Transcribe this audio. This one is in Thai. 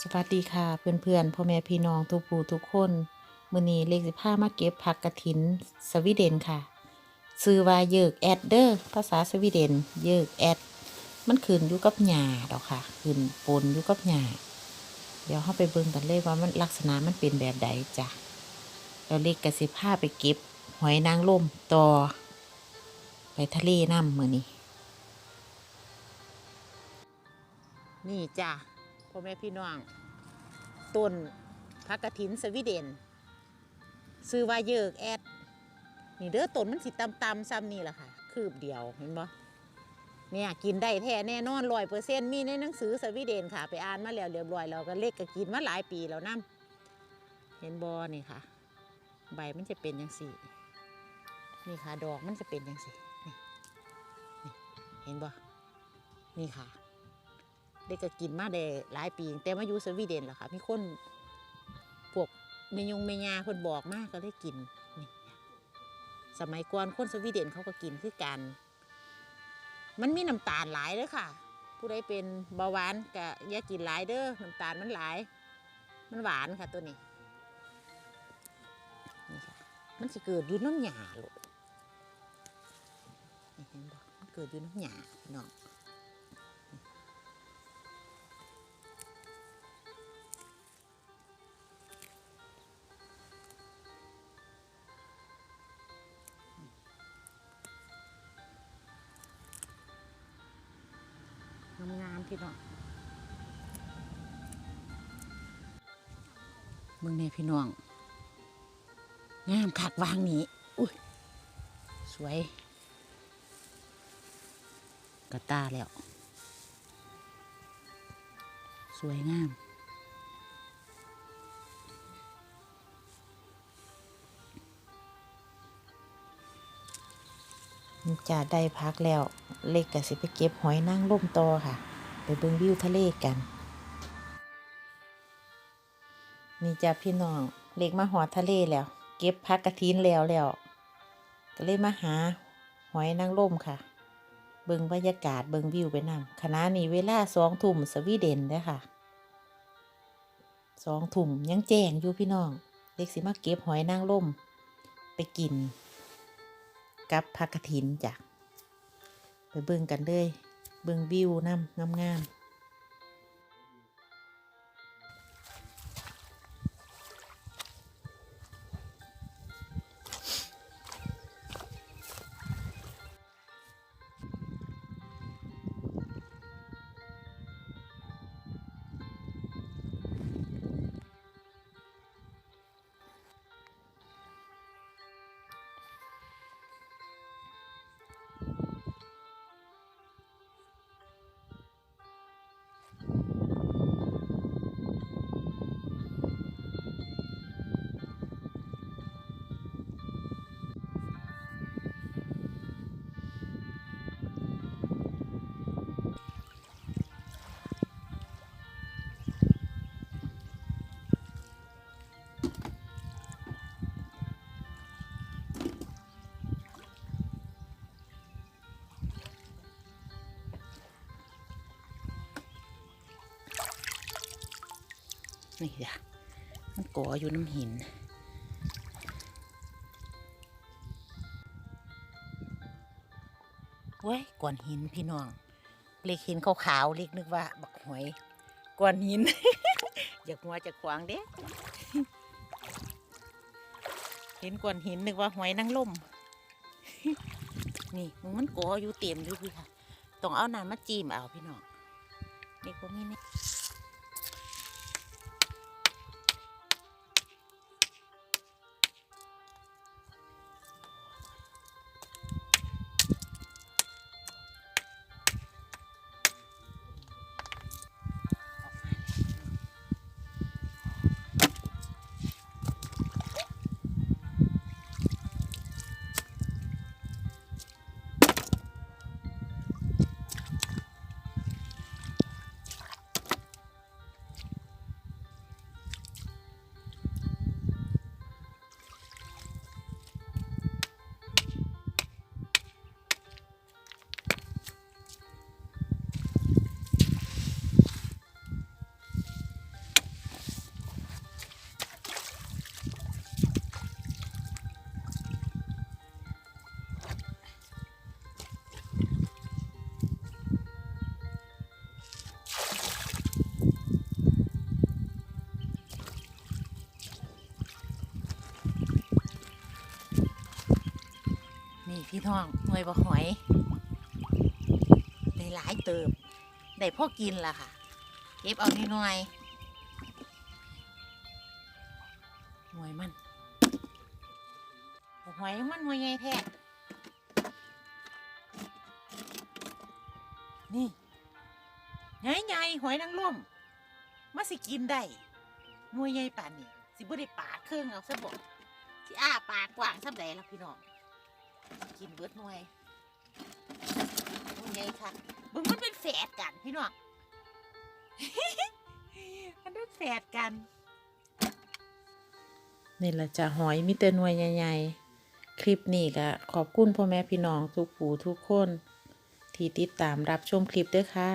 สวัสดีค่ะเพื่อนๆพ่อแม่พี่น้องทุกผู้ทุกคนมื้อนี้เลขสิพามาเก็บผักกระถินสวีเดนค่ะ ซื้อว่าเยิกแอดเดอร์ภาษาสวีเดนเยิกแอด มันขึ้นอยู่กับหญ้าดอกค่ะขึ้นปนอยู่กับหญ้าเดี๋ยวเฮาไปเบิ่งกันเลยว่ามันลักษณะมันเป็นแบบใดจ้ะแล้วเลขกระสิพาไปเก็บ หอยนางรมต่อ ไปทะเลน้ำมื้อนี้นี่จ้ะ พ่อแม่พี่น้องต้นพักกระถินสวีเดน ซื้อว่าเยิกแอด นี่เด้อต้นมันสิตำตำซ้ำนี่แหละค่ะ คืบเดียวเห็นบ่เนี่ยกินได้แท้แน่นอนร้อยเปอร์เซ็นต์มีในหนังสือสวีเดนค่ะ ไปอ่านมาแล้วเรียบร้อยแล้วก็เล็กก็กินมาหลายปีแล้วนํเห็นบอนี่ค่ะ ใบมันจะเป็นยังสี่นี่ค่ะ ดอกมันจะเป็นยังสี่นี่เห็นบ่นี่ค่ะ เด็กก็กินมาได้หลายปี แต่มาอยู่สวีเดนแล้วค่ะมีคนพวกเมยงเมยาคนบอกมากก็ได้กินนี่สมัยก่อนคนสวีเดนเขาก็กินคือกัน มันมีน้ำตาลหลายเลยค่ะ ผู้ใดเป็นเบาหวานก็อย่ากินหลายเด้อน้ำตาลมันหลาย มันหวานค่ะตัวนี้นี่ค่ะมันจะเกิดอยู่น้ำหยาลูกนี่เห็นบอกมันเกิดอยู่น้ำหยาพี่น้อง พี่น้องมึงเนี่ยพี่น้อง งามคักวางนี้อุ้ยสวย กระตาแล้ว สวยงามจะได้พักแล้ว เล็กกสิไปเก็บหอยนางร่มต่อค่ะ ไปเบิ่งวิวทะเลกัน นี่จ้ะพี่น้องเล็กมาหอทะเลแล้ว เก็บพักกระทินแล้วแล้วก็เลยมาหาหอยนางรมค่ะ เบิ่งบรรยากาศเบิ่งวิวไปนำขณะนี้เวลาสองทุ่มสวีเดนเด้ค่ะสองทุ่มยังแจ้งอยู่พี่น้องเล็กสิมาเก็บหอยนางรมไปกิน กับผักกระถินจ้ะไปเบิ่งกันเลย เบิ่งวิวน้ำงามๆ นี่จ้ะมันก่ออยู่น้ำหิน เว้ยก้อนหินพี่น้อง เล็กหินขาวๆเล็กนึกว่า บักหอยก้อนหิน อยากหัวจะขวางเด้เห็นก้อนหินนึกว่าหอยนางรมนี่มันก่ออยู่เต็มอยู่พี่ค่ะ ต้องเอาน้ำมาจิ้มเอาพี่น้องนี่พวกนี้นี่ พี่น้องหน่วยบ่หอยได้หลายเติบได้พ่อกินล่ะค่ะ เก็บเอานิดหน่อยหน่วยมันหอยมันหน่วยใหญ่แท้นี่ใหญ่ใหญ่หอยนางรมมาสิกินได้หน่วยใหญ่ป่านนี้สิบ่ได้ปาเครื่องเอาซะบ่สิอ้าปากกว้างซำใดล่ะพี่น้อง กินเบิดหน่วยหน่วยค่ะบึงมันเป็นแฝดกันพี่น้องมันเป็นแฝดกัน นี่แหละจะหอยมีแต่หน่วยใหญ่ๆ คลิปนี้ก็ขอบคุณพ่อแม่พี่น้องทุกผู้ทุกคน ที่ติดตามรับชมคลิปด้วยค่ะ